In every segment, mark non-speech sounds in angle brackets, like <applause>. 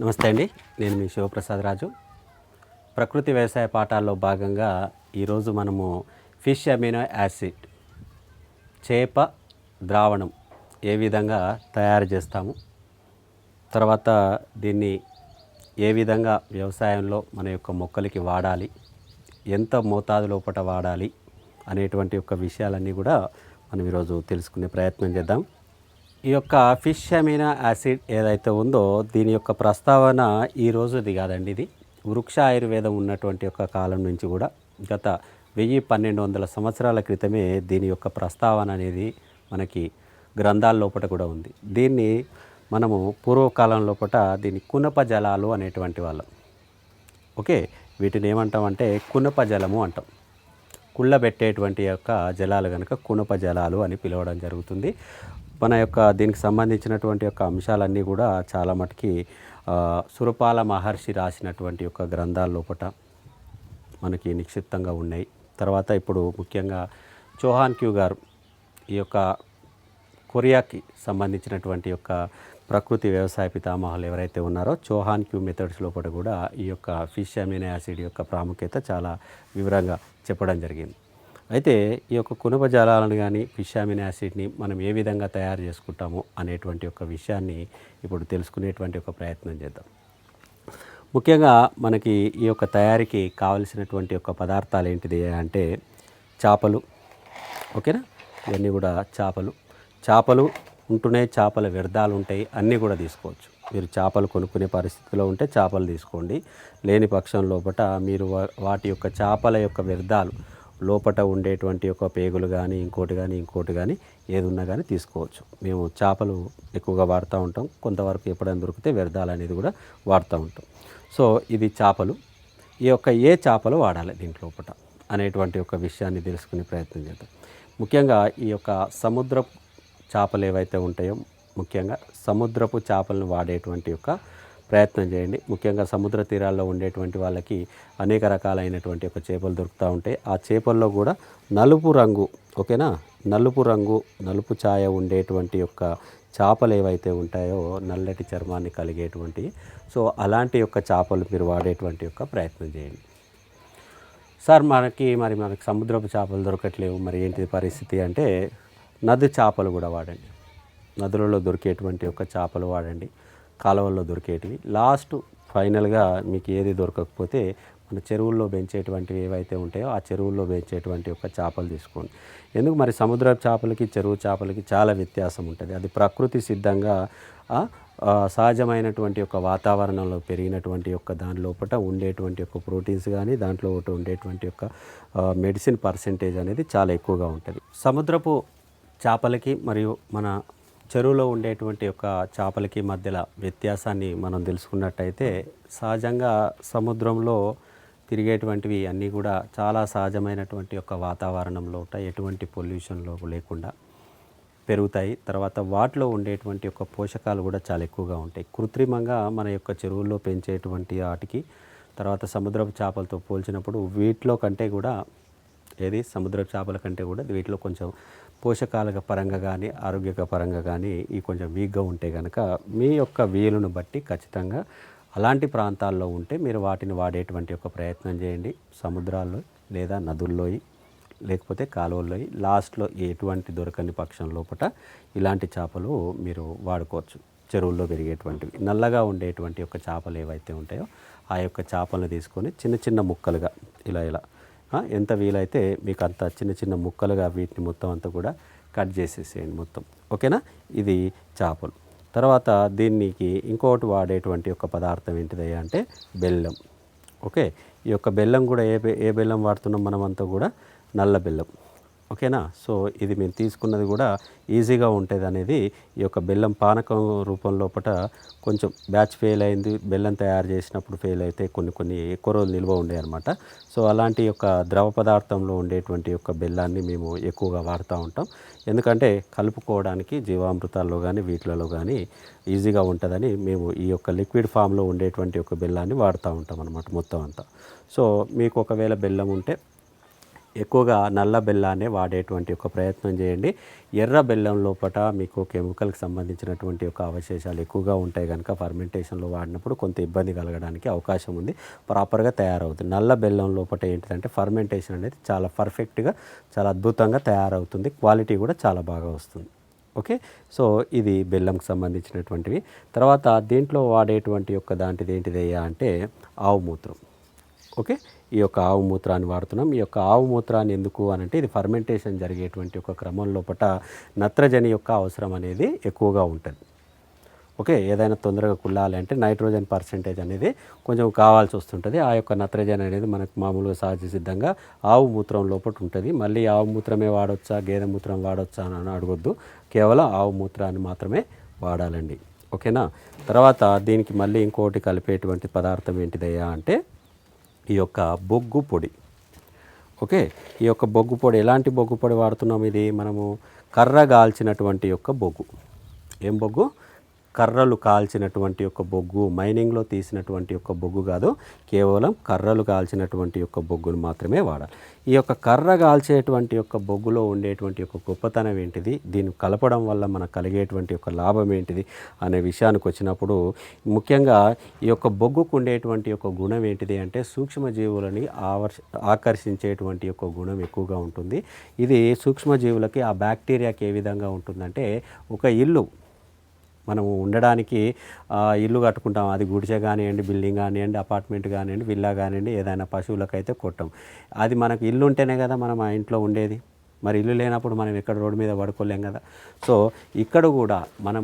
నమస్తే అండి. నేను మీ శివప్రసాద్ రాజు. ప్రకృతి వ్యవసాయ పాఠాల్లో భాగంగా ఈరోజు మనము ఫిష్ అమినో యాసిడ్ చేప ద్రావణం ఏ విధంగా తయారు చేస్తాము తర్వాత దీన్ని ఏ విధంగా వ్యవసాయంలో మన యొక్క మొక్కలకి వాడాలి ఎంత మోతాదు లోపల వాడాలి అనేటువంటి యొక్క విషయాలన్నీ కూడా మనం ఈరోజు తెలుసుకునే ప్రయత్నం చేద్దాం. ఈ యొక్క ఫిష్ అమినో యాసిడ్ ఏదైతే ఉందో దీని యొక్క ప్రస్తావన ఈ రోజుది కాదండి ఇది. వృక్ష ఆయుర్వేదం ఉన్నటువంటి యొక్క కాలం నుంచి కూడా గత వెయ్యి పన్నెండు వందల సంవత్సరాల క్రితమే దీని యొక్క ప్రస్తావన అనేది మనకి గ్రంథాల లోపల కూడా ఉంది. దీన్ని మనము పూర్వకాలం లోపల దీన్ని కునప జలాలు అనేటువంటి వాళ్ళం. ఓకే? వీటిని ఏమంటామంటే కునప జలము అంటాం. కుళ్ళబెట్టేటువంటి యొక్క జలాలు కనుక కునప జలాలు అని పిలవడం జరుగుతుంది. మన యొక్క దీనికి సంబంధించినటువంటి యొక్క అంశాలన్నీ కూడా చాలా మటుకి సురపాల మహర్షి రాసినటువంటి యొక్క గ్రంథాల లోపట మనకి నిక్షిప్తంగా ఉన్నాయి. తర్వాత ఇప్పుడు ముఖ్యంగా చోహాన్ క్యూ గారు ఈ యొక్క కొరియాకి సంబంధించినటువంటి యొక్క ప్రకృతి వ్యవసాయ పితామహులు ఎవరైతే ఉన్నారో చౌహాన్ క్యూ మెథడ్స్ లోపల కూడా ఈ యొక్క ఫిష్ అమినో యాసిడ్ యొక్క ప్రాముఖ్యత చాలా వివరంగా చెప్పడం జరిగింది. అయితే ఈ యొక్క కునుప జలాలను కానీ ఫిషామిన్ యాసిడ్ని మనం ఏ విధంగా తయారు చేసుకుంటామో అనేటువంటి ఒక విషయాన్ని ఇప్పుడు తెలుసుకునేటువంటి ఒక ప్రయత్నం చేద్దాం. ముఖ్యంగా మనకి ఈ యొక్క తయారీకి కావలసినటువంటి యొక్క పదార్థాలు ఏంటిది అంటే చేపలు. ఓకేనా? ఇవన్నీ కూడా చేపలు. చేపలు ఉంటూనే చేపల వ్యర్థాలు ఉంటాయి అన్నీ కూడా తీసుకోవచ్చు. మీరు చేపలు కొనుక్కునే పరిస్థితిలో ఉంటే చేపలు తీసుకోండి. లేని పక్షం లోపట మీరు వాటి యొక్క చేపల యొక్క వ్యర్థాలు లోపట ఉండేటువంటి ఒక పేగులు కానీ ఇంకోటి కానీ ఇంకోటి కానీ ఏది ఉన్నా కానీ తీసుకోవచ్చు. మేము చేపలు ఎక్కువగా వాడుతూ ఉంటాం. కొంతవరకు ఎప్పుడైనా దొరికితే వ్యర్థాలు అనేది కూడా వాడుతూ ఉంటాం. సో ఇది చేపలు. ఈ యొక్క ఏ చేపలు వాడాలి దీంట్లో లోపట అనేటువంటి ఒక విషయాన్ని తెలుసుకునే ప్రయత్నం చేద్దాం. ముఖ్యంగా ఈ యొక్క సముద్రపు చేపలు ఏవైతే ఉంటాయో ముఖ్యంగా సముద్రపు చేపలను వాడేటువంటి యొక్క ప్రయత్నం చేయండి. ముఖ్యంగా సముద్ర తీరాల్లో ఉండేటువంటి వాళ్ళకి అనేక రకాలైనటువంటి ఒక చేపలు దొరుకుతూ ఉంటాయి. ఆ చేపల్లో కూడా నలుపు రంగు ఓకేనా? నలుపు రంగు నలుపు ఛాయ ఉండేటువంటి యొక్క చేపలు ఏవైతే ఉంటాయో నల్లటి చర్మాన్ని కలిగేటువంటి సో అలాంటి యొక్క చేపలు మీరు వాడేటువంటి యొక్క ప్రయత్నం చేయండి. సార్ మనకి మరి మనకి సముద్రపు చేపలు దొరకట్లేవు. మరి ఏంటి పరిస్థితి అంటే నది చేపలు కూడా వాడండి. నదులలో దొరికేటువంటి ఒక చేపలు వాడండి. కాలువల్లో దొరికేటివి. లాస్ట్ ఫైనల్గా మీకు ఏది దొరకకపోతే మన చెరువుల్లో పెంచేటువంటివి ఏవైతే ఉంటాయో ఆ చెరువుల్లో పెంచేటువంటి ఒక చేపలు తీసుకోండి. ఎందుకు మరి సముద్ర చేపలకి చెరువు చేపలకి చాలా వ్యత్యాసం ఉంటుంది. అది ప్రకృతి సిద్ధంగా సహజమైనటువంటి ఒక వాతావరణంలో పెరిగినటువంటి యొక్క దాని లోపల ఉండేటువంటి యొక్క ప్రోటీన్స్ కానీ దాంట్లో ఒకటి ఉండేటువంటి యొక్క మెడిసిన్ పర్సెంటేజ్ అనేది చాలా ఎక్కువగా ఉంటుంది. సముద్రపు చేపలకి మరియు మన చెరువులో ఉండేటువంటి యొక్క చేపలకి మధ్యలో వ్యత్యాసాన్ని మనం తెలుసుకున్నట్టయితే సహజంగా సముద్రంలో తిరిగేటువంటివి అన్నీ కూడా చాలా సహజమైనటువంటి యొక్క వాతావరణంలో ఉంటాయి. ఎటువంటి పొల్యూషన్లో లేకుండా పెరుగుతాయి. తర్వాత వాటిలో ఉండేటువంటి యొక్క పోషకాలు కూడా చాలా ఎక్కువగా ఉంటాయి. కృత్రిమంగా మన యొక్క చెరువుల్లో పెంచేటువంటి వాటికి తర్వాత సముద్రపు చేపలతో పోల్చినప్పుడు వీటిలో కంటే కూడా ఏది? సముద్ర చేపల కంటే కూడా వీటిలో కొంచెం పోషకాల పరంగా కానీ ఆరోగ్యక పరంగా కానీ ఈ కొంచెం వీక్గా ఉంటే కనుక మీ యొక్క వీలును బట్టి ఖచ్చితంగా అలాంటి ప్రాంతాల్లో ఉంటే మీరు వాటిని వాడేటువంటి ఒక ప్రయత్నం చేయండి. సముద్రాల్లో లేదా నదుల్లోయి లేకపోతే కాలువల్లో లాస్ట్లో ఎటువంటి దొరకని పక్షం లోపల ఇలాంటి చేపలు మీరు వాడుకోవచ్చు. చెరువుల్లో పెరిగేటువంటివి. నల్లగా ఉండేటువంటి యొక్క చేపలు ఏవైతే ఉంటాయో ఆ యొక్క చేపలను తీసుకొని చిన్న చిన్న ముక్కలుగా ఇలా ఇలా ఎంత వీలైతే మీకు అంత చిన్న చిన్న ముక్కలుగా వీటిని మొత్తం అంతా కూడా కట్ చేసేసేయండి మొత్తం. ఓకేనా? ఇది చేపలు. తర్వాత దీనికి ఇంకోటి వాడేటువంటి ఒక పదార్థం ఏంటిదయ్యా అంటే బెల్లం. ఓకే? ఈ యొక్క బెల్లం కూడా ఏ బె- ఏ బెల్లం వాడుతున్నాం మనం అంతా కూడా? నల్ల బెల్లం. ఓకేనా? సో ఇది మేము తీసుకున్నది కూడా ఈజీగా ఉంటుంది అనేది ఈ యొక్క బెల్లం పానకం రూపం లోపల కొంచెం బ్యాచ్ ఫెయిల్ అయింది. బెల్లం తయారు చేసినప్పుడు ఫెయిల్ అయితే కొన్ని కొన్ని ఎక్కువ రోజులు నిల్వ ఉండే అనమాట సో అలాంటి యొక్క ద్రవ పదార్థంలో ఉండేటువంటి యొక్క బెల్లాన్ని మేము ఎక్కువగా వాడుతూ ఉంటాం. ఎందుకంటే కలుపుకోవడానికి జీవామృతాల్లో కానీ వీటిలలో కానీ ఈజీగా ఉంటుందని మేము ఈ యొక్క లిక్విడ్ ఫామ్లో ఉండేటువంటి ఒక బెల్లాన్ని వాడుతూ ఉంటాం అనమాట మొత్తం అంతా. సో మీకు ఒకవేళ బెల్లం ఉంటే ఎక్కువగా నల్ల బెల్లాన్నే వాడేటువంటి ఒక ప్రయత్నం చేయండి. ఎర్ర బెల్లం లోపల మీకు కెమికల్కి సంబంధించినటువంటి ఒక అవశేషాలు ఎక్కువగా ఉంటాయి కనుక ఫర్మెంటేషన్లో వాడినప్పుడు కొంత ఇబ్బంది కలగడానికి అవకాశం ఉంది. ప్రాపర్గా తయారవుతుంది. నల్ల బెల్లం లోపల ఏంటిదంటే ఫర్మెంటేషన్ అనేది చాలా పర్ఫెక్ట్గా చాలా అద్భుతంగా తయారవుతుంది. క్వాలిటీ కూడా చాలా బాగా వస్తుంది. ఓకే? సో ఇది బెల్లంకి సంబంధించినటువంటివి. తర్వాత దీంట్లో వాడేటువంటి యొక్క దాంటిది ఏంటిదయ్యా అంటే ఆవు మూత్రం. ఓకే? ఈ యొక్క ఆవు మూత్రాన్ని వాడుతున్నాం. ఈ యొక్క ఆవు మూత్రాన్ని ఎందుకు అని అంటే ఇది ఫర్మెంటేషన్ జరిగేటువంటి ఒక క్రమం లోపల నత్రజని యొక్క అవసరం అనేది ఎక్కువగా ఉంటుంది. ఓకే ఏదైనా తొందరగా కుళ్ళాలి అంటే నైట్రోజన్ పర్సెంటేజ్ అనేది కొంచెం కావాల్సి వస్తుంటుంది. ఆ యొక్క నత్రజని అనేది మనకు మామూలుగా సహజ సిద్ధంగా ఆవు మూత్రం లోపల ఉంటుంది. మళ్ళీ ఆవు మూత్రమే వాడొచ్చా గేదె మూత్రం వాడొచ్చా అని అడగొద్దు. కేవలం ఆవు మూత్రాన్ని మాత్రమే వాడాలండి. ఓకేనా? తర్వాత దీనికి మళ్ళీ ఇంకోటి కలిపేటువంటి పదార్థం ఏంటిదయ్యా అంటే ఈ యొక్క బొగ్గు పొడి. ఓకే? ఈ యొక్క బొగ్గు పొడి ఎలాంటి బొగ్గు పొడి వాడుతున్నాం ఇది? మనము కర్ర గాల్చినటువంటి యొక్క బొగ్గు. ఏం బొగ్గు? కర్రలు కాల్చినటువంటి యొక్క బొగ్గు మైనింగ్లో తీసినటువంటి యొక్క బొగ్గు కాదు కేవలం కర్రలు కాల్చినటువంటి యొక్క బొగ్గును మాత్రమే వాడాలి. ఈ యొక్క కర్ర కాల్చేటువంటి యొక్క బొగ్గులో ఉండేటువంటి యొక్క గొప్పతనం ఏంటిది? దీన్ని కలపడం వల్ల మనకు కలిగేటువంటి యొక్క లాభం ఏంటిది? అనే విషయానికి వచ్చినప్పుడు ముఖ్యంగా ఈ యొక్క బొగ్గుకు ఉండేటువంటి యొక్క గుణం ఏంటిది అంటే సూక్ష్మజీవులని ఆవర్ష ఆకర్షించేటువంటి యొక్క గుణం ఎక్కువగా ఉంటుంది. ఇది సూక్ష్మజీవులకి ఆ బ్యాక్టీరియాకి ఏ విధంగా ఉంటుందంటే ఒక ఇల్లు మనము ఉండడానికి ఇల్లు కట్టుకుంటాం. అది గుడిసె కానివ్వండి బిల్డింగ్ కానివ్వండి అపార్ట్మెంట్ కానివ్వండి విల్లా కానివ్వండి ఏదైనా పశువులకైతే కొట్టం. అది మనకు ఇల్లు ఉంటేనే కదా మనం ఆ ఇంట్లో ఉండేది. మరి ఇల్లు లేనప్పుడు మనం ఎక్కడ రోడ్డు మీద పడుకోలేం కదా. సో ఇక్కడ కూడా మనం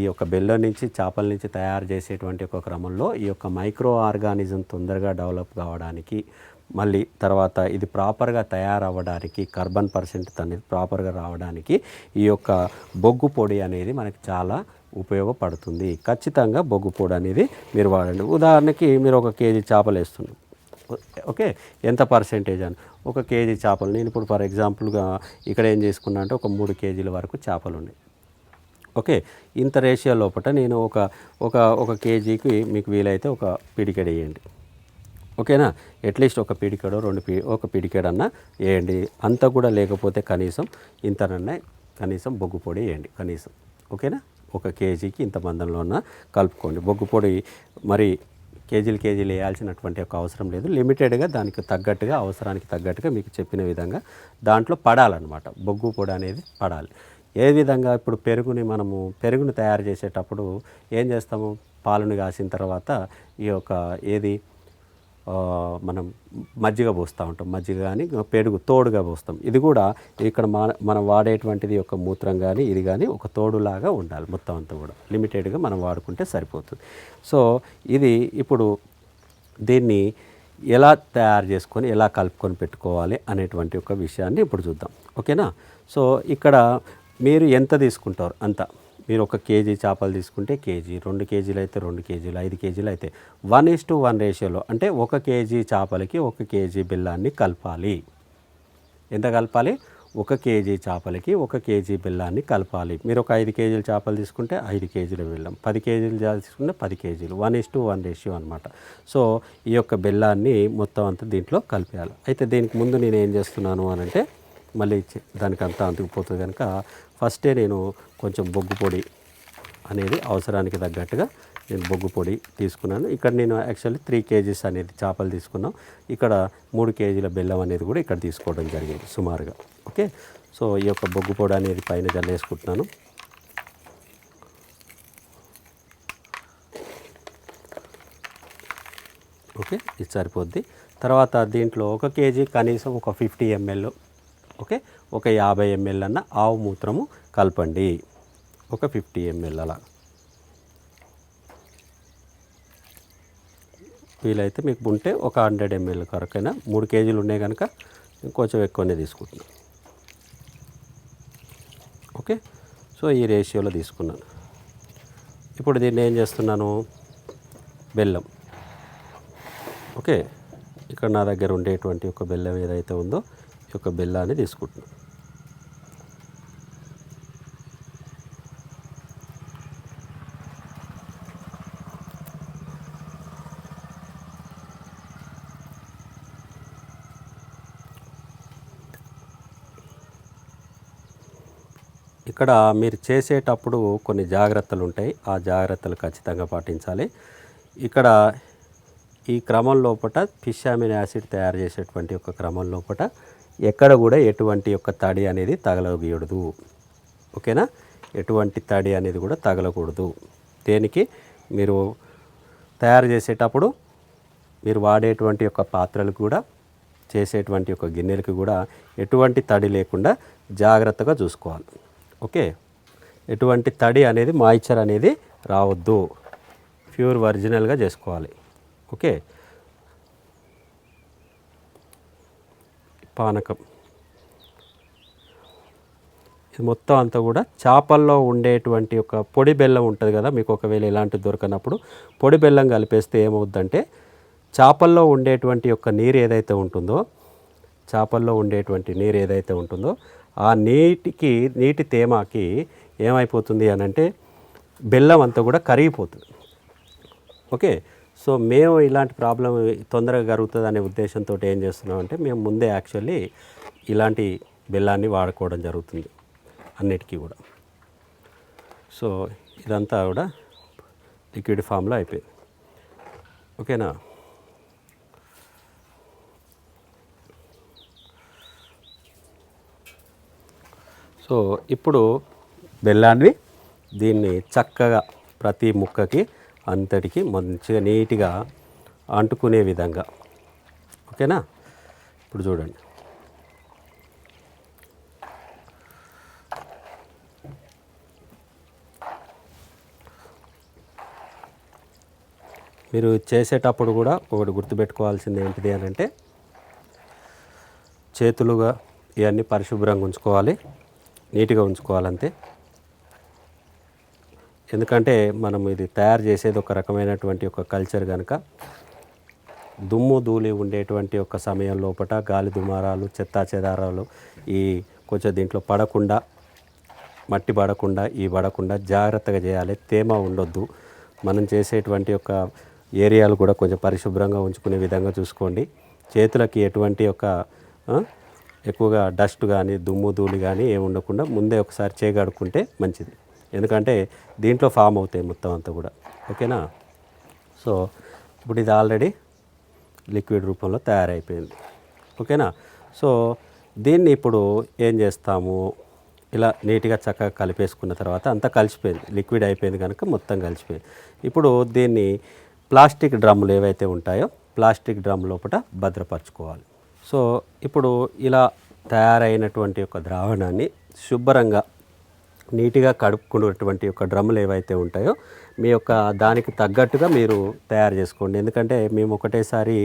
ఈ యొక్క బెల్లం నుంచి చేపల నుంచి తయారు చేసేటువంటి ఒక క్రమంలో ఈ యొక్క మైక్రో ఆర్గానిజం తొందరగా డెవలప్ కావడానికి మళ్ళీ తర్వాత ఇది ప్రాపర్గా తయారవ్వడానికి కార్బన్ పర్సెంట్ అనేది ప్రాపర్గా రావడానికి ఈ యొక్క బొగ్గు పొడి అనేది మనకి చాలా ఉపయోగపడుతుంది. ఖచ్చితంగా బొగ్గు పొడి అనేది మీరు వాడండి. ఉదాహరణకి మీరు ఒక కేజీ చేపలు వేస్తున్నారు. ఓకే? ఎంత పర్సెంటేజ్ అని? ఒక కేజీ చేపలు నేను ఇప్పుడు ఫర్ ఎగ్జాంపుల్గా ఇక్కడ ఏం చేసుకున్నా అంటే ఒక మూడు కేజీల వరకు చేపలు ఉన్నాయి. ఓకే? ఇంత రేషియో లోపల నేను ఒక ఒక ఒక కేజీకి మీకు వీలైతే ఒక పిడికెడేయండి ఓకేనా? అట్లీస్ట్ ఒక పిడికెడో రెండు పి ఒక పిడికెడు వేయండి. అంత కూడా లేకపోతే కనీసం ఇంతనన్నా కనీసం బొగ్గు పొడి వేయండి. కనీసం. ఓకేనా? ఒక కేజీకి ఇంత మందంలో ఉన్న కలుపుకోండి. బొగ్గు పొడి మరి కేజీలు కేజీలు వేయాల్సినటువంటి ఒక అవసరం లేదు. లిమిటెడ్గా దానికి తగ్గట్టుగా అవసరానికి తగ్గట్టుగా మీకు చెప్పిన విధంగా దాంట్లో పడాలన్నమాట. బొగ్గు పొడి అనేది పడాలి. ఏ విధంగా ఇప్పుడు పెరుగుని మనము పెరుగుని తయారు చేసేటప్పుడు ఏం చేస్తాము? పాలను కాసిన తర్వాత ఈ యొక్క ఏది? మనం మజ్జిగ పోస్తూ ఉంటాం. మజ్జిగ కానీ పెరుగు తోడుగా పోస్తాం. ఇది కూడా ఇక్కడ మన మనం వాడేటువంటిది ఒక మూత్రం కానీ ఇది కానీ ఒక తోడులాగా ఉండాలి మొత్తం అంతా కూడా. లిమిటెడ్గా మనం వాడుకుంటే సరిపోతుంది. సో ఇది ఇప్పుడు దీన్ని ఎలా తయారు చేసుకొని ఎలా కలుపుకొని పెట్టుకోవాలి అనేటువంటి ఒక విషయాన్ని ఇప్పుడు చూద్దాం. ఓకేనా? సో ఇక్కడ మీరు ఎంత తీసుకుంటారు అంత? మీరు ఒక కేజీ చేపలు తీసుకుంటే కేజీ రెండు కేజీలు అయితే రెండు కేజీలు ఐదు కేజీలు అయితే వన్ ఇస్ టు వన్ రేషియోలో అంటే ఒక కేజీ చేపలకి ఒక కేజీ బెల్లాన్ని కలపాలి. ఎంత కలపాలి? ఒక కేజీ చేపలకి ఒక కేజీ బెల్లాన్ని కలపాలి. మీరు ఒక ఐదు కేజీల చేపలు తీసుకుంటే ఐదు కేజీల బెల్లం పది కేజీలు చేపలు తీసుకుంటే పది కేజీలు one is to one ratio అనమాట సో ఈ యొక్క బెల్లాన్ని మొత్తం అంతా దీంట్లో కలిపేయాలి. అయితే దీనికి ముందు నేను ఏం చేస్తున్నాను అని అంటే మళ్ళీ చె- దానికి అంతా కనుక ఫస్టే నేను కొంచెం బొగ్గు పొడి అనేది అవసరానికి తగ్గట్టుగా నేను బొగ్గు పొడి తీసుకున్నాను. ఇక్కడ నేను యాక్చువల్లీ త్రీ కేజీస్ అనేది చేపలు తీసుకున్నాం. ఇక్కడ మూడు కేజీల బెల్లం అనేది కూడా ఇక్కడ తీసుకోవడం జరిగింది సుమారుగా. ఓకే సో ఈ యొక్క బొగ్గు పొడి అనేది పైన జల్లేసుకుంటున్నాను. ఓకే ఇది సరిపోద్ది. తర్వాత దీంట్లో ఒక కేజీ కనీసం ఒక ఫిఫ్టీ ఎంఎల్ ఓకే ఒక యాభై ఎంఎల్ అన్న ఆవు మూత్రము కలపండి. ఒక ఫిఫ్టీ ఎంఎల్ అలా. వీలైతే మీకు ఉంటే ఒక హండ్రెడ్ ఎంఎల్ కొరకైనా మూడు కేజీలు ఉన్నాయి కనుక ఇంకొంచెం ఎక్కువనే తీసుకుంటున్నాను ఓకే? సో ఈ రేషియోలో తీసుకున్నాను ఇప్పుడు దీన్ని ఏం చేస్తున్నాను? బెల్లం. ఓకే? ఇక్కడ నా దగ్గర ఉండేటువంటి ఒక బెల్లం ఏదైతే ఉందో ఈ యొక్క బెల్లాన్ని తీసుకుంటున్నాను ఇక్కడ మీరు చేసేటప్పుడు కొన్ని జాగ్రత్తలు ఉంటాయి. ఆ జాగ్రత్తలు ఖచ్చితంగా పాటించాలి. ఇక్కడ ఈ క్రమం లోపల ఫిష్ యాసిడ్ తయారు చేసేటువంటి ఒక క్రమం లోపల ఎక్కడ కూడా ఎటువంటి యొక్క తడి అనేది తగలగూడదు ఓకేనా? ఎటువంటి తడి అనేది కూడా తగలకూడదు. దేనికి? మీరు తయారు చేసేటప్పుడు మీరు వాడేటువంటి యొక్క పాత్రలు కూడా చేసేటువంటి యొక్క గిన్నెలకు కూడా ఎటువంటి తడి లేకుండా జాగ్రత్తగా చూసుకోవాలి. ఓకే. ఎటువంటి తడి అనేది మాయిచర్ అనేది రావద్దు. ప్యూర్ ఒరిజినల్గా చేసుకోవాలి. ఓకే. పానకం. ఇది మొత్తం అంతా కూడా చేపల్లో ఉండేటువంటి ఒక పొడి బెల్లం ఉంటుంది కదా మీకు ఒకవేళ ఇలాంటివి దొరకనప్పుడు పొడి బెల్లం కలిపేస్తే ఏమవుద్దంటే చేపల్లో ఉండేటువంటి యొక్క నీరు ఏదైతే ఉంటుందో చేపల్లో ఉండేటువంటి నీరు ఏదైతే ఉంటుందో ఆ నీటికి నీటి తేమకి ఏమైపోతుంది అని అంటే బెల్లం అంతా కూడా కరిగిపోతుంది. ఓకే? సో మేము ఇలాంటి ప్రాబ్లం తొందరగా కరుగుతుంది అనే ఉద్దేశంతో ఏం చేస్తున్నాం అంటే మేము ముందే యాక్చువల్లీ ఇలాంటి బెల్లాన్ని వాడుకోవడం జరుగుతుంది అన్నిటికీ కూడా. సో ఇదంతా కూడా లిక్విడ్ ఫామ్లో అయిపోయింది. ఓకేనా? సో ఇప్పుడు బెల్లాన్ని దీన్ని చక్కగా ప్రతి ముక్కకి అంతటికి మంచిగా నీట్గా అంటుకునే విధంగా. ఓకేనా? ఇప్పుడు చూడండి. మీరు చేసేటప్పుడు కూడా ఒకటి గుర్తుపెట్టుకోవాల్సింది ఏంటిది అని అంటే చేతులుగా ఇవన్నీ పరిశుభ్రంగా ఉంచుకోవాలి. నీట్గా ఉంచుకోవాలంతే. ఎందుకంటే మనం ఇది తయారు చేసేది ఒక రకమైనటువంటి ఒక కల్చర్ కనుక దుమ్ము ధూళి ఉండేటువంటి ఒక సమయం లోపల గాలి దుమారాలు చెత్తా చెదారాలు ఈ కొంచెం దీంట్లో పడకుండా మట్టి పడకుండా ఈ పడకుండా జాగ్రత్తగా చేయాలి. తేమ ఉండొద్దు. మనం చేసేటువంటి ఒక ఏరియాలు కూడా కొంచెం పరిశుభ్రంగా ఉంచుకునే విధంగా చూసుకోండి. చేతులకి ఎటువంటి ఒక ఎక్కువగా డస్ట్ కానీ దుమ్ము ధూళి కానీ ఏమి ఉండకుండా ముందే ఒకసారి చేయగడుకుంటే మంచిది. ఎందుకంటే దీంట్లో ఫామ్ అవుతాయి మొత్తం అంతా కూడా. ఓకేనా? సో ఇప్పుడు ఇది ఆల్రెడీ లిక్విడ్ రూపంలో తయారైపోయింది. ఓకేనా? సో దీన్ని ఇప్పుడు ఏం చేస్తాము? ఇలా నీట్గా చక్కగా కలిపేసుకున్న తర్వాత అంతా కలిసిపోయింది. లిక్విడ్ అయిపోయింది కనుక మొత్తం కలిసిపోయింది. ఇప్పుడు దీన్ని ప్లాస్టిక్ డ్రమ్ములు ఏవైతే ఉంటాయో ప్లాస్టిక్ డ్రమ్ లోపల భద్రపరచుకోవాలి. సో ఇప్పుడు ఇలా తయారైనటువంటి ఒక ద్రావణాన్ని శుభ్రంగా నీట్గా కడుక్కున్నటువంటి యొక్క డ్రమ్ములు ఏవైతే ఉంటాయో మీ యొక్క దానికి తగ్గట్టుగా మీరు తయారు చేసుకోండి. ఎందుకంటే మేము ఒకటేసారి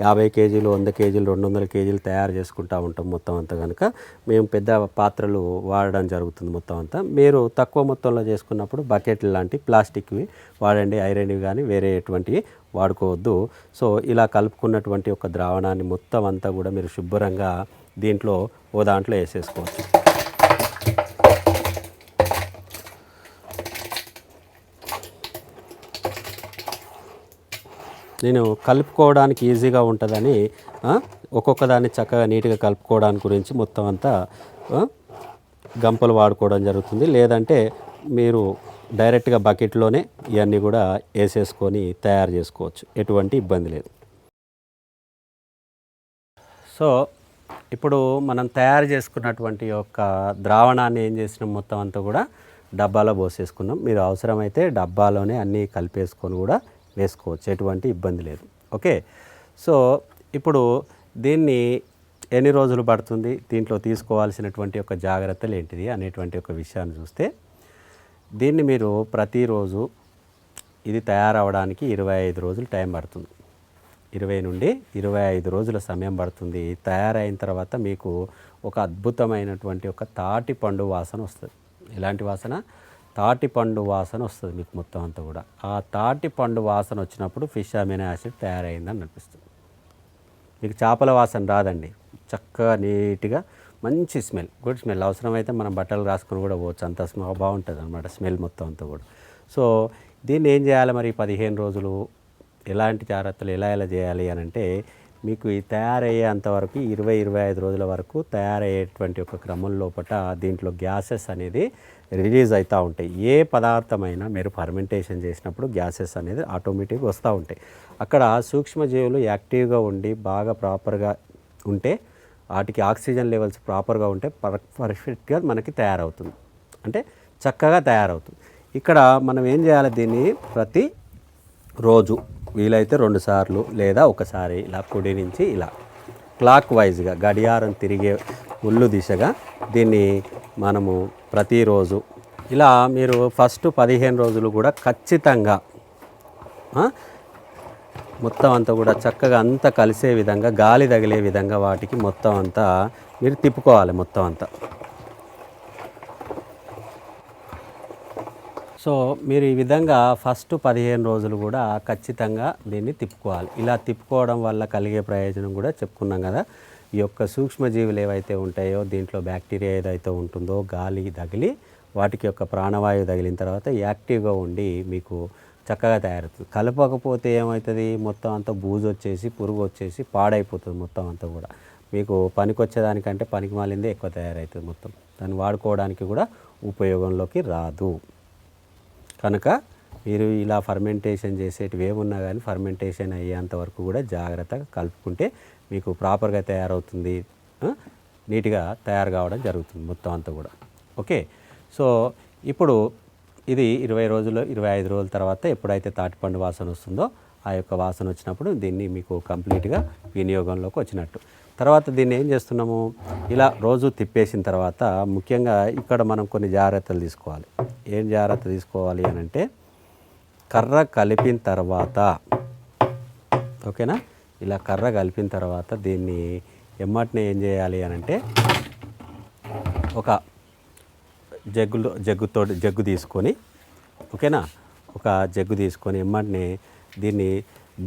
యాభై కేజీలు వంద కేజీలు రెండు వందల కేజీలు తయారు చేసుకుంటూ ఉంటాం మొత్తం అంతా కనుక మేము పెద్ద పాత్రలు వాడడం జరుగుతుంది మొత్తం అంతా. మీరు తక్కువ మొత్తంలో చేసుకున్నప్పుడు బకెట్లు లాంటి ప్లాస్టిక్వి వాడండి ఐరన్వి కానీ వేరే ఎటువంటివి వాడుకోవద్దు. సో ఇలా కలుపుకున్నటువంటి ఒక ద్రావణాన్ని మొత్తం అంతా కూడా మీరు శుభ్రంగా దీంట్లో ఓ దాంట్లో వేసేసుకోవచ్చు. నేను కలుపుకోవడానికి ఈజీగా ఉంటుందని ఒక్కొక్కదాన్ని ఒక్కొక్క దాన్ని చక్కగా నీట్గా కలుపుకోవడానికి గురించి మొత్తం అంతా గంపలు వాడుకోవడం జరుగుతుంది. లేదంటే మీరు డైరెక్ట్గా బకెట్లోనే ఇవన్నీ కూడా వేసేసుకొని తయారు చేసుకోవచ్చు. ఎటువంటి ఇబ్బంది లేదు. సో ఇప్పుడు మనం తయారు చేసుకున్నటువంటి యొక్క ద్రావణాన్ని ఏం చేసినాం? మొత్తం అంతా కూడా డబ్బాలో పోసేసుకున్నాం. మీరు అవసరమైతే డబ్బాలోనే అన్నీ కలిపేసుకొని కూడా వేసుకోవచ్చు. ఎటువంటి ఇబ్బంది లేదు. ఓకే? సో ఇప్పుడు దీన్ని ఎన్ని రోజులు పడుతుంది? దీంట్లో తీసుకోవాల్సినటువంటి ఒక జాగ్రత్తలు ఏంటిది? అనేటువంటి ఒక విషయాన్ని చూస్తే దీన్ని మీరు ప్రతిరోజు ఇది తయారవడానికి ఇరవై ఐదు రోజులు టైం పడుతుంది. ఇరవై నుండి ఇరవై ఐదు రోజుల సమయం పడుతుంది. తయారైన తర్వాత మీకు ఒక అద్భుతమైనటువంటి ఒక తాటి పండు వాసన వస్తుంది. ఎలాంటి వాసన? తాటి పండు వాసన వస్తుంది మీకు మొత్తం అంతా కూడా. ఆ తాటి పండు వాసన వచ్చినప్పుడు ఫిష్ అమినో యాసిడ్ తయారైందని అనిపిస్తుంది. మీకు చేపల వాసన రాదండి. చక్కగా నీట్గా మంచి స్మెల్. Good smell. అవసరమైతే మనం బట్టలు రాసుకొని కూడా పోవచ్చు. అంత స్మెల్ బాగుంటుంది అనమాట స్మెల్ మొత్తం అంతా కూడా. సో దీన్ని ఏం చేయాలి మరి పదిహేను రోజులు? ఎలాంటి జాగ్రత్తలు ఎలా ఎలా చేయాలి అని అంటే మీకు ఈ తయారయ్యేంత వరకు ఇరవై ఇరవై ఐదు రోజుల వరకు తయారయ్యేటువంటి ఒక క్రమం లోపల దీంట్లో గ్యాసెస్ అనేది రిలీజ్ అవుతూ ఉంటాయి. ఏ పదార్థమైనా మీరు ఫర్మెంటేషన్ చేసినప్పుడు గ్యాసెస్ అనేది ఆటోమేటిక్గా వస్తూ ఉంటాయి. అక్కడ సూక్ష్మజీవులు యాక్టివ్గా ఉండి బాగా ప్రాపర్గా ఉంటే వాటికి ఆక్సిజన్ లెవెల్స్ ప్రాపర్గా ఉంటే పర్ పర్ఫెక్ట్గా మనకి తయారవుతుంది. అంటే చక్కగా తయారవుతుంది. ఇక్కడ మనం ఏం చేయాలి దీన్ని ప్రతి రోజు వీలైతే రెండు సార్లు లేదా ఒకసారి ఇలా కుడి నుంచి ఇలా క్లాక్ వైజ్గా గడియారం తిరిగే ముళ్ళు దిశగా దీన్ని మనము ప్రతిరోజు ఇలా మీరు ఫస్ట్ పదిహేను రోజులు కూడా ఖచ్చితంగా మొత్తం అంతా కూడా చక్కగా అంతా కలిసే విధంగా గాలి తగిలే విధంగా వాటికి మొత్తం అంతా మీరు తిప్పుకోవాలి మొత్తం అంతా. సో మీరు ఈ విధంగా ఫస్ట్ పదిహేను రోజులు కూడా ఖచ్చితంగా దీన్ని తిప్పుకోవాలి. ఇలా తిప్పుకోవడం వల్ల కలిగే ప్రయోజనం కూడా చెప్పుకున్నాం కదా. ఈ యొక్క సూక్ష్మజీవులు ఏవైతే ఉంటాయో దీంట్లో బ్యాక్టీరియా ఏదైతే ఉంటుందో గాలి తగిలి వాటికి యొక్క ప్రాణవాయువు తగిలిన తర్వాత యాక్టివ్గా ఉండి మీకు చక్కగా తయారవుతుంది. కలపకపోతే ఏమవుతుంది మొత్తం అంతా బూజు వచ్చేసి పురుగు వచ్చేసి పాడైపోతుంది మొత్తం అంతా కూడా. మీకు పనికొచ్చేదానికంటే పనికి మాలిందే ఎక్కువ తయారవుతుంది మొత్తం. దాన్ని వాడుకోవడానికి కూడా ఉపయోగంలోకి రాదు. కనుక మీరు ఇలా ఫర్మెంటేషన్ చేసేటివి ఏమున్నా కానీ ఫర్మెంటేషన్ అయ్యేంత వరకు కూడా జాగ్రత్తగా కలుపుకుంటే మీకు ప్రాపర్గా తయారవుతుంది. నీట్గా తయారు కావడం జరుగుతుంది మొత్తం అంతా కూడా. ఓకే? సో ఇప్పుడు ఇది ఇరవై రోజులు ఇరవై ఐదు రోజుల తర్వాత ఎప్పుడైతే తాటిపండు వాసన వస్తుందో ఆ యొక్క వాసన వచ్చినప్పుడు దీన్ని మీకు కంప్లీట్గా వినియోగంలోకి వచ్చినట్టు. తర్వాత దీన్ని ఏం చేస్తున్నాము? ఇలా రోజు తిప్పేసిన తర్వాత ముఖ్యంగా ఇక్కడ మనం కొన్ని జాగ్రత్తలు తీసుకోవాలి. ఏం జాగ్రత్త తీసుకోవాలి అని అంటే కర్ర కలిపిన తర్వాత ఓకేనా? ఇలా కర్ర కలిపిన తర్వాత దీన్ని ఎమ్మటిని ఏం చేయాలి అని అంటే ఒక జగ్గులో జగ్గుతో జగ్గు తీసుకొని ఓకేనా? ఒక జగ్గు తీసుకొని ఎమ్మటిని దీన్ని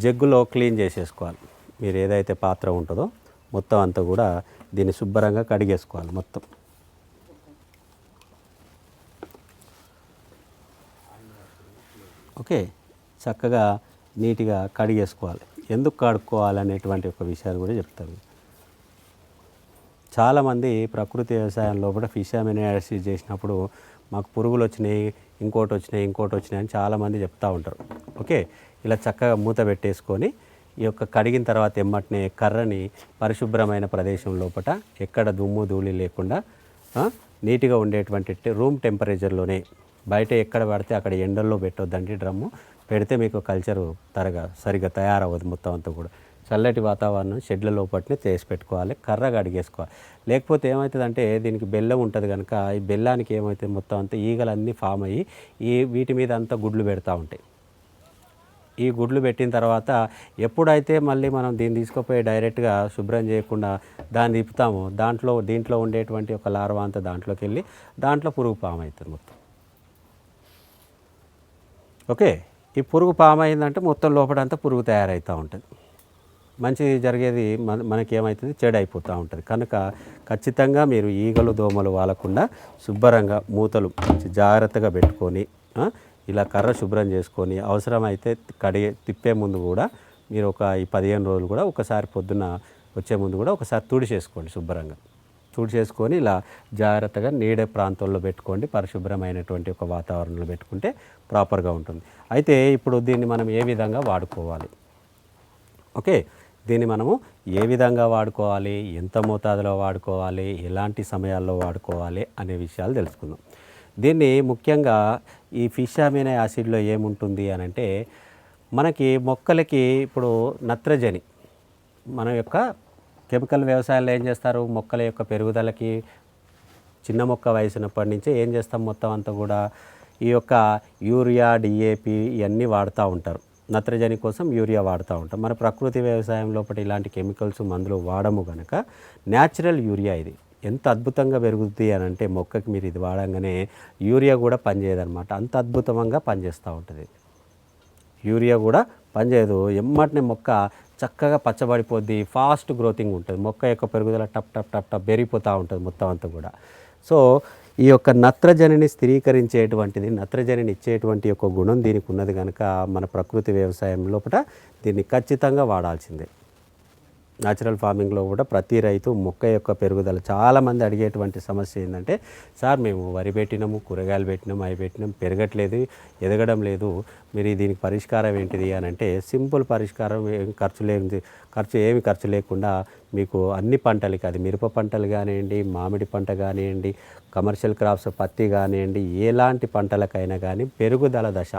జగ్గులో క్లీన్ చేసేసుకోవాలి. మీరు ఏదైతే పాత్ర ఉంటుందో మొత్తం అంతా కూడా దీన్ని శుభ్రంగా కడిగేసుకోవాలి మొత్తం. ఓకే చక్కగా నీట్గా కడిగేసుకోవాలి. ఎందుకు కడుక్కోవాలి అనేటువంటి ఒక విషయాన్ని కూడా చెప్తాను చాలామంది ప్రకృతి వ్యవసాయంలో కూడా ఫిష్ అమినాసిస్ చేసినప్పుడు మాకు పురుగులు వచ్చినాయి ఇంకోటి వచ్చినాయి ఇంకోటి వచ్చినాయి అని చాలామంది చెప్తూ ఉంటారు. ఓకే? ఇలా చక్కగా మూత పెట్టేసుకొని ఈ యొక్క కడిగిన తర్వాత ఎమ్మటినే కర్రని పరిశుభ్రమైన ప్రదేశం లోపట ఎక్కడ దుమ్ము ధూళి లేకుండా నీట్గా ఉండేటువంటి రూమ్ టెంపరేచర్లోనే బయట ఎక్కడ పడితే అక్కడ ఎండల్లో పెట్టొద్దండి డ్రమ్ము. పెడితే మీకు కల్చరు తరగా సరిగా తయారవ్వదు మొత్తం అంతా కూడా. చల్లటి వాతావరణం షెడ్ల లోపట్నే చేసి పెట్టుకోవాలి కర్రగా అడిగేసుకోవాలి లేకపోతే ఏమవుతుందంటే దీనికి బెల్లం ఉంటుంది కనుక ఈ బెల్లానికి ఏమవుతుంది మొత్తం అంతా ఈగలన్నీ ఫామ్ అయ్యి ఈ వీటి మీద అంతా గుడ్లు పెడతా ఉంటాయి. ఈ గుడ్లు పెట్టిన తర్వాత ఎప్పుడైతే మళ్ళీ మనం దీన్ని తీసుకుపోయి డైరెక్ట్గా శుభ్రం చేయకుండా దాన్ని తిప్పుతామో దాంట్లో దీంట్లో ఉండేటువంటి ఒక లార్వా అంతా దాంట్లోకి వెళ్ళి దాంట్లో పురుగు పాము అవుతుంది మొత్తం. ఓకే? ఈ పురుగు పాము అయిందంటే మొత్తం లోపలంతా పురుగు తయారవుతూ ఉంటుంది. మంచి జరిగేది మన మనకి ఏమవుతుంది చెడు అయిపోతూ ఉంటుంది. కనుక ఖచ్చితంగా మీరు ఈగలు దోమలు వాలకుండా శుభ్రంగా మూతలు మంచి జాగ్రత్తగా పెట్టుకొని ఇలా కర్ర శుభ్రం చేసుకొని అవసరమైతే కడిగే తిప్పే ముందు కూడా మీరు ఒక ఈ పదిహేను రోజులు కూడా ఒకసారి పొద్దున వచ్చే ముందు కూడా ఒకసారి తుడిచేసుకోండి శుభ్రంగా. తుడిచేసుకొని ఇలా జాగ్రత్తగా నీడే ప్రాంతంలో పెట్టుకోండి. పరిశుభ్రమైనటువంటి ఒక వాతావరణంలో పెట్టుకుంటే ప్రాపర్గా ఉంటుంది. అయితే ఇప్పుడు దీన్ని మనం ఏ విధంగా వాడుకోవాలి? ఓకే. దీన్ని మనము ఏ విధంగా వాడుకోవాలి ఎంత మోతాదులో వాడుకోవాలి ఎలాంటి సమయాల్లో వాడుకోవాలి అనే విషయాలు తెలుసుకుందాం. దీన్ని ముఖ్యంగా ఈ ఫిష్ అమినో యాసిడ్లో ఏముంటుంది అని అంటే మనకి మొక్కలకి ఇప్పుడు నత్రజని మన యొక్క కెమికల్ వ్యవసాయంలో ఏం చేస్తారు? మొక్కల యొక్క పెరుగుదలకి చిన్న మొక్క వయసునప్పటి నుంచి ఏం చేస్తాం? మొత్తం అంతా కూడా ఈ యొక్క యూరియా డిఏపి ఇవన్నీ వాడుతూ ఉంటారు. నత్రజని కోసం యూరియా వాడుతూ ఉంటాం. మన ప్రకృతి వ్యవసాయం లోపల ఇలాంటి కెమికల్స్ మందులు వాడము కనుక న్యాచురల్ యూరియా ఇది. ఎంత అద్భుతంగా పెరుగుతుంది అని అంటే మొక్కకి మీరు ఇది వాడంగానే యూరియా కూడా పనిచేయదనమాట అంత అద్భుతంగా పనిచేస్తూ ఉంటుంది. యూరియా కూడా పనిచేయదు. ఎమ్మటినే మొక్క చక్కగా పచ్చబడిపోద్ది ఫాస్ట్ గ్రోతింగ్ ఉంటుంది. మొక్క యొక్క పెరుగుదల టప్ టప్ టప్ టప్ పెరిగిపోతూ ఉంటుంది మొత్తం అంతా కూడా. సో ఈ యొక్క నత్రజనిని స్థిరీకరించేటువంటిది నత్రజనిని ఇచ్చేటువంటి యొక్క గుణం దీనికి ఉన్నది కనుక మన ప్రకృతి వ్యవసాయం లోపల దీన్ని ఖచ్చితంగా వాడాల్సిందే. న్యాచురల్ ఫార్మింగ్లో కూడా ప్రతి రైతు మొక్క యొక్క పెరుగుదల చాలామంది అడిగేటువంటి సమస్య ఏంటంటే సార్ మేము వరి పెట్టినాము కూరగాయలు పెట్టినాము అవి పెట్టినాం పెరగట్లేదు ఎదగడం లేదు మీరు దీనికి పరిష్కారం ఏంటిది? అని అంటే సింపుల్ పరిష్కారం ఖర్చు లేని ఖర్చు ఏమి ఖర్చు లేకుండా మీకు అన్ని పంటలకి అది మిరప పంటలు కానివ్వండి మామిడి పంట కానివ్వండి కమర్షియల్ క్రాప్స్ పత్తి కానివ్వండి ఎలాంటి పంటలకైనా కానీ పెరుగుదల దశ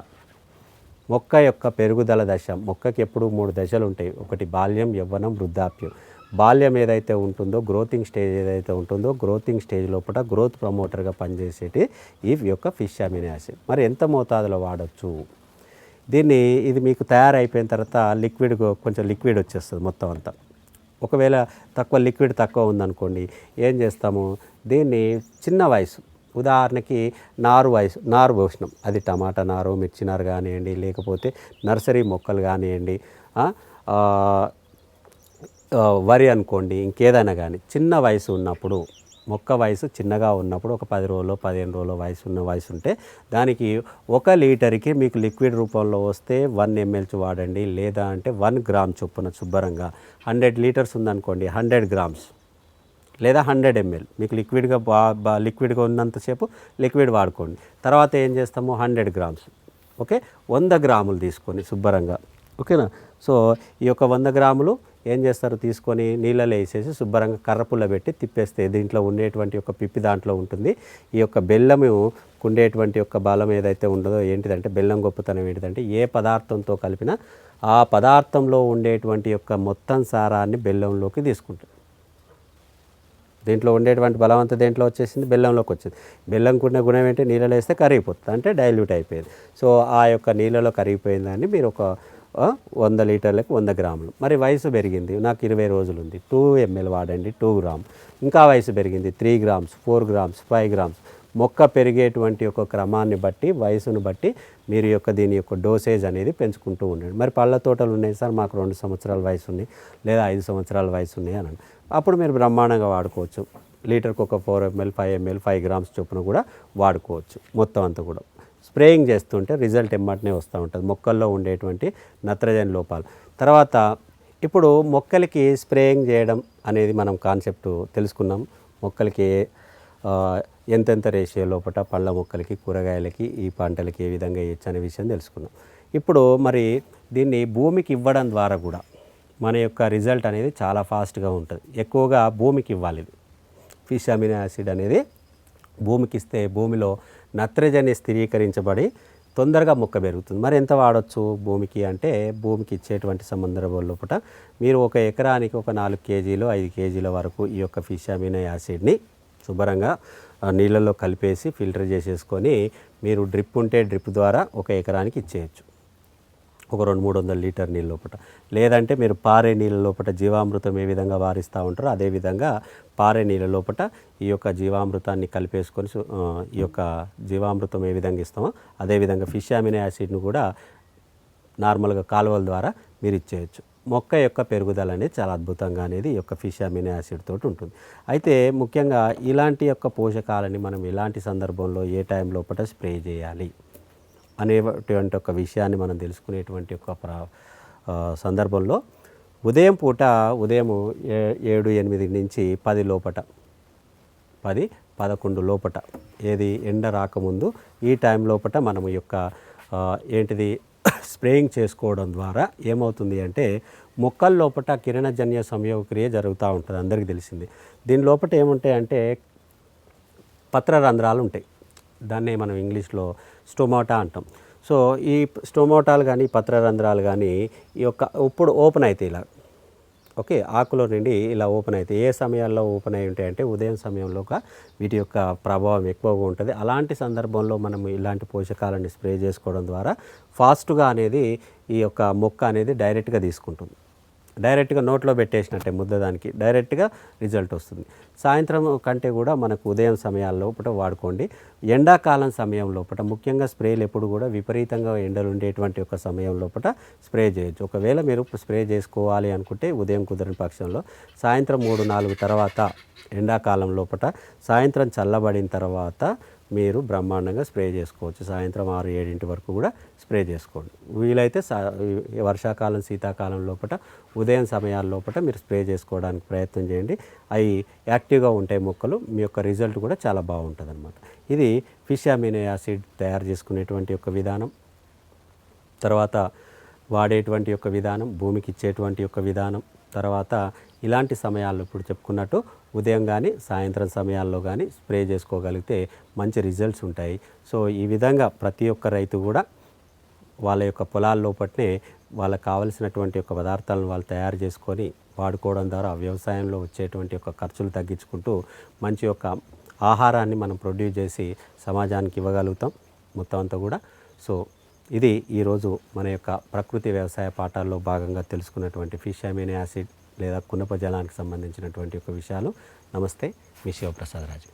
మొక్క యొక్క పెరుగుదల దశ. మొక్కకి ఎప్పుడు మూడు దశలు ఉంటాయి. ఒకటి బాల్యం యవ్వనం వృద్ధాప్యం. బాల్యం ఏదైతే ఉంటుందో గ్రోతింగ్ స్టేజ్ ఏదైతే ఉంటుందో గ్రోతింగ్ స్టేజ్ లోపల గ్రోత్ ప్రమోటర్గా పనిచేసేటి ఈ యొక్క ఫిష్ అమినో యాసిడ్ మరి ఎంత మోతాదులో వాడచ్చు? దీన్ని ఇది మీకు తయారైపోయిన తర్వాత లిక్విడ్ కొంచెం లిక్విడ్ వచ్చేస్తుంది మొత్తం అంతా. ఒకవేళ తక్కువ లిక్విడ్ తక్కువ ఉందనుకోండి ఏం చేస్తాము? దీన్ని చిన్న వయసు ఉదాహరణకి నారు వయసు నారు పోసినాం అది టమాటా నారు మిర్చి నారు కానివ్వండి లేకపోతే నర్సరీ మొక్కలు కానివ్వండి వరి అనుకోండి ఇంకేదైనా కానీ చిన్న వయసు ఉన్నప్పుడు మొక్క వయసు చిన్నగా ఉన్నప్పుడు ఒక పది రోజులు పదిహేను రోజుల వయసు ఉన్న వయసు ఉంటే దానికి ఒక లీటర్కి మీకు లిక్విడ్ రూపంలో వస్తే వన్ ఎంఎల్స్ వాడండి. లేదా అంటే వన్ గ్రామ్ చొప్పున శుభ్రంగా. హండ్రెడ్ లీటర్స్ ఉందనుకోండి హండ్రెడ్ గ్రామ్స్. లేదా హండ్రెడ్ ఎంఎల్. మీకు లిక్విడ్గా బా బా లిక్విడ్గా ఉన్నంతసేపు లిక్విడ్ వాడుకోండి. తర్వాత ఏం చేస్తాము? Hundred grams. ఓకే? వంద గ్రాములు తీసుకొని శుభ్రంగా. ఓకేనా? సో ఈ యొక్క వంద గ్రాములు ఏం చేస్తారు? తీసుకొని నీళ్ళలో వేసేసి శుభ్రంగా కర్రపుల్ల పెట్టి తిప్పేస్తే దీంట్లో ఉండేటువంటి యొక్క పిప్పి దాంట్లో ఉంటుంది. ఈ యొక్క బెల్లము ఉండేటువంటి యొక్క బలం ఏదైతే ఉండదో ఏంటిదంటే బెల్లం గొప్పతనం ఏంటిదంటే ఏ పదార్థంతో కలిపినా ఆ పదార్థంలో ఉండేటువంటి యొక్క మొత్తం సారాన్ని బెల్లంలోకి తీసుకుంటుంది దీంట్లో ఉండేటువంటి బలవంత దేంట్లో వచ్చేసింది? బెల్లంలోకి వచ్చింది. బెల్లం ఉన్న గుణం ఏంటి? నీళ్ళలో వేస్తే కరిగిపోతుంది. అంటే డైల్యూట్ అయిపోయింది. సో ఆ యొక్క నీళ్ళలో కరిగిపోయిందని మీరు ఒక వంద లీటర్లకు వంద గ్రాములు. మరి వయసు పెరిగింది. నాకు ఇరవై రోజులు ఉంది. టూ ఎంఎల్ వాడండి. టూ గ్రామ్ ఇంకా వయసు పెరిగింది. Three grams four grams five grams. మొక్క పెరిగేటువంటి యొక్క క్రమాన్ని బట్టి వయసును బట్టి మీరు యొక్క దీని యొక్క డోసేజ్ అనేది పెంచుకుంటూ ఉండండి. మరి పళ్ళ తోటలు ఉన్నాయి సార్? మాకు రెండు సంవత్సరాల వయసు ఉంది. లేదా ఐదు సంవత్సరాల వయసు ఉన్నాయి అని అప్పుడు మీరు బ్రహ్మాండంగా వాడుకోవచ్చు. లీటర్కి ఒక four ML five ML five grams చొప్పున కూడా వాడుకోవచ్చు. మొత్తం అంతా కూడా. స్ప్రేయింగ్ చేస్తుంటే రిజల్ట్ ఎమ్మటనే వస్తూ ఉంటుంది. మొక్కల్లో ఉండేటువంటి నత్రజని లోపాలు. తర్వాత ఇప్పుడు మొక్కలకి స్ప్రేయింగ్ చేయడం అనేది మనం కాన్సెప్ట్ తెలుసుకున్నాం. మొక్కలకి ఎంతెంత రేషియో లోపల పళ్ళ మొక్కలకి కూరగాయలకి ఈ పంటలకి ఏ విధంగా వేయచ్చు అనే విషయం తెలుసుకున్నాం. ఇప్పుడు మరి దీన్ని భూమికి ఇవ్వడం ద్వారా కూడా మన యొక్క రిజల్ట్ అనేది చాలా ఫాస్ట్గా ఉంటుంది. ఎక్కువగా భూమికి ఇవ్వాలి ఇది. ఫిష్ అమినో యాసిడ్ అనేది భూమికి ఇస్తే భూమిలో నత్రజని స్థిరీకరించబడి తొందరగా మొక్క పెరుగుతుంది. మరి ఎంత వాడొచ్చు భూమికి అంటే భూమికి ఇచ్చేటువంటి సందర్భం లోపల మీరు ఒక ఎకరానికి ఒక నాలుగు కేజీలు ఐదు కేజీల వరకు ఈ యొక్క ఫిష్ అమినో యాసిడ్ని శుభ్రంగా నీళ్ళల్లో కలిపేసి ఫిల్టర్ చేసేసుకొని మీరు డ్రిప్ ఉంటే డ్రిప్ ద్వారా ఒక ఎకరానికి ఇచ్చేయచ్చు. ఒక రెండు మూడు వందల లీటర్ నీళ్ళ లోపల లేదంటే మీరు పారే నీళ్ళ లోపల జీవామృతం ఏ విధంగా వారిస్తూ ఉంటారో అదేవిధంగా పారే నీళ్ళ లోపల ఈ యొక్క జీవామృతాన్ని కలిపేసుకొని ఈ యొక్క జీవామృతం ఏ విధంగా ఇస్తామో అదేవిధంగా ఫిష్ అమినో యాసిడ్ను కూడా నార్మల్గా కాలువల ద్వారా మీరు ఇచ్చేయచ్చు. మొక్క యొక్క పెరుగుదల అనేది చాలా అద్భుతంగా అనేది ఈ యొక్క ఫిష్ అమినో యాసిడ్ తోటి ఉంటుంది. అయితే ముఖ్యంగా ఇలాంటి యొక్క పోషకాలని మనం ఎలాంటి సందర్భంలో ఏ టైం లోపల స్ప్రే చేయాలి? అనేటువంటి ఒక విషయాన్ని మనం తెలుసుకునేటువంటి ఒక ప్ర సందర్భంలో ఉదయం పూట ఉదయం ఏ- ఏడు ఎనిమిది నుంచి పది లోపట పది పదకొండు లోపట ఏది ఎండ రాకముందు ఈ టైం లోపట మనం యొక్క ఏంటిది <coughs> స్ప్రేయింగ్ చేసుకోవడం ద్వారా ఏమవుతుంది అంటే మొక్కల లోపట కిరణజన్య సంయోగక్రియ జరుగుతూ ఉంటుంది అందరికీ తెలిసింది. దీని లోపట ఏముంటాయి అంటే పత్ర రంధ్రాలు ఉంటాయి. దాన్నే మనం ఇంగ్లీష్లో స్టోమోటా అంటాం. సో ఈ స్టోమోటాలు కానీ పత్ర రంధ్రాలు కానీ ఈ యొక్క ఇప్పుడు ఓపెన్ అవుతాయి ఇలా. ఓకే ఆకులో నుండి ఇలా ఓపెన్ అవుతాయి ఏ సమయాల్లో ఓపెన్ అయి ఉంటాయి అంటే ఉదయం సమయంలో ఒక వీటి యొక్క ప్రభావం ఎక్కువగా ఉంటుంది. అలాంటి సందర్భంలో మనం ఇలాంటి పోషకాలను స్ప్రే చేసుకోవడం ద్వారా ఫాస్ట్గా అనేది ఈ యొక్క మొక్క అనేది డైరెక్ట్గా తీసుకుంటుంది. డైరెక్ట్గా నోట్లో పెట్టేసినట్టే ముద్ద దానికి. డైరెక్ట్గా రిజల్ట్ వస్తుంది. సాయంత్రం కంటే కూడా మనకు ఉదయం సమయాల లోపల వాడుకోండి. ఎండాకాలం సమయం లోపల ముఖ్యంగా స్ప్రేలు ఎప్పుడు కూడా విపరీతంగా ఎండలు ఉండేటువంటి ఒక సమయం లోపల స్ప్రే చేయొచ్చు. ఒకవేళ మీరు స్ప్రే చేసుకోవాలి అనుకుంటే ఉదయం కుదరని పక్షంలో సాయంత్రం మూడు నాలుగు తర్వాత ఎండాకాలం లోపల సాయంత్రం చల్లబడిన తర్వాత మీరు బ్రహ్మాండంగా స్ప్రే చేసుకోవచ్చు. సాయంత్రం ఆరు ఏడింటి వరకు కూడా స్ప్రే చేసుకోండి. వీలైతే సా వర్షాకాలం శీతాకాలం లోపల ఉదయం సమయాల లోపల మీరు స్ప్రే చేసుకోవడానికి ప్రయత్నం చేయండి. అవి యాక్టివ్గా ఉంటాయి మొక్కలు మీ యొక్క రిజల్ట్ కూడా చాలా బాగుంటుంది అనమాట ఇది ఫిష్ అమినో యాసిడ్ తయారు చేసుకునేటువంటి యొక్క విధానం. తర్వాత వాడేటువంటి యొక్క విధానం భూమికి ఇచ్చేటువంటి యొక్క విధానం. తర్వాత ఇలాంటి సమయాల్లో ఇప్పుడు చెప్పుకున్నట్టు ఉదయం కానీ సాయంత్రం సమయాల్లో కానీ స్ప్రే చేసుకోగలిగితే మంచి రిజల్ట్స్ ఉంటాయి. సో ఈ విధంగా ప్రతి ఒక్క రైతు కూడా వాళ్ళ యొక్క పొలాల లోపట్నే వాళ్ళకి కావలసినటువంటి యొక్క పదార్థాలను వాళ్ళు తయారు చేసుకొని వాడుకోవడం ద్వారా వ్యవసాయంలో వచ్చేటువంటి యొక్క ఖర్చులు తగ్గించుకుంటూ మంచి యొక్క ఆహారాన్ని మనం ప్రొడ్యూస్ చేసి సమాజానికి ఇవ్వగలుగుతాం మొత్తం అంతా కూడా. సో ఇది ఈరోజు మన యొక్క ప్రకృతి వ్యవసాయ పాఠాల్లో భాగంగా తెలుసుకున్నటువంటి ఫిష్ అమినో యాసిడ్ లేదా కునప జలానికి సంబంధించినటువంటి యొక్క విషయాలు. నమస్తే మీ శివప్రసాద్ రాజు.